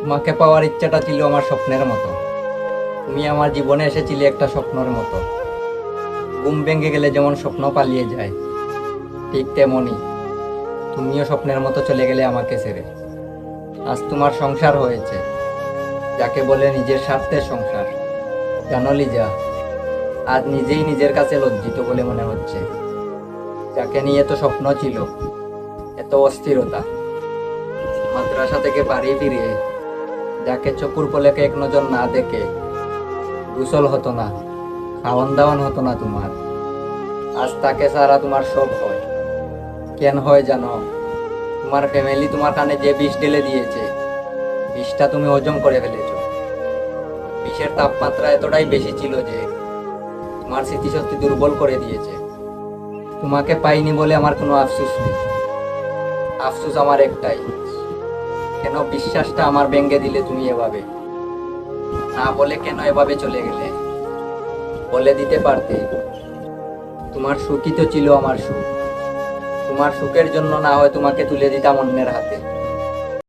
তোমাকে পাওয়ার ইচ্ছাটা ছিল আমার স্বপ্নের মতো। তুমি আমার জীবনে এসেছিলে একটা স্বপ্নের মতো। ঘুম ভেঙে গেলে যেমন স্বপ্ন পালিয়ে যায়, ঠিক তেমনই তুমিও স্বপ্নের মতো চলে গেলে আমাকে ছেড়ে। আজ তোমার সংসার হয়েছে, যাকে বলে নিজের স্বার্থের সংসার। জানো লিজা, আজ নিজেই নিজের কাছে লজ্জিত বলে মনে হচ্ছে। যাকে নিয়ে তো স্বপ্ন ছিল, এত অস্থিরতা। মাদ্রাসা থেকে বাড়ি ফিরে যাকে চকুর পলেকে এক নজর না দেখে, গোসল হতো না খাওয়ান দাওয়ান হতো না তোমার। আজ তাকে সারা তোমার সব হয়। কেন হয় জানো? তোমার ফ্যামিলি তোমার কানে যে বিষ ঢেলে দিয়েছে, বিষটা তুমি হজম করে ফেলেছ। বিষের তাপমাত্রা এতটাই বেশি ছিল যে, তোমার স্মৃতিশক্তি দুর্বল করে দিয়েছে। তোমাকে পাইনি বলে আমার কোনো আফসুস নেই। আফসুস আমার একটাই। কেন বিশ্বাসটা আমার ব্যঙ্গে দিলে তুমি এভাবে? না বলে কেন এভাবে চলে গেলে? বলে দিতে পারতে। তোমার সুখই তো ছিল আমার সুখ। তোমার সুখের জন্য না হয় তোমাকে তুলে দিতাম অন্যের হাতে।